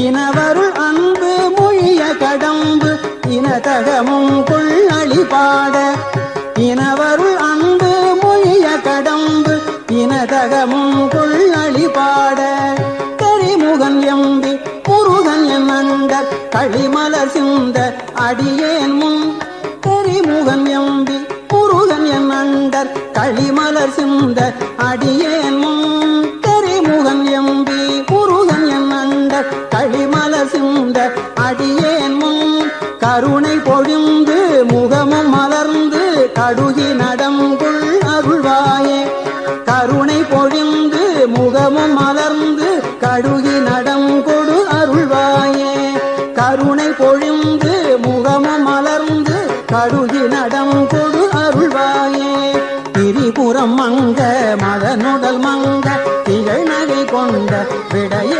இனவருள் அன்பு மொழிய கடம்பு இனதகமும் கொள்ளளி பாட இனவருள் அன்பு மொழிய கடம்பு இனதகமும் கொள்ளளி பாட கரிமுகன் எம்பி முருகன் என் அண்டர் களிமலர் சிந்த அடியேன் முன். கரிமுகன் எம்பி முருகன் என் அண்டர் களிமலர் சிந்த அடியேன் முன். அடியேன் முன் கருணை பொழிந்து முகமும் மலர்ந்து கடுகி நடங்குள் அருள்வாயே. கருணை பொழிந்து முகமும் மலர்ந்து கடுகி நடங்கொடு அருள்வாயே. கருணை பொழிந்து முகமும் மலர்ந்து கடுகி நடங்கொடு அருள்வாயே. திரிபுரம் மங்க மதனுடல் மங்க திகழ்நகை கொண்ட விடைய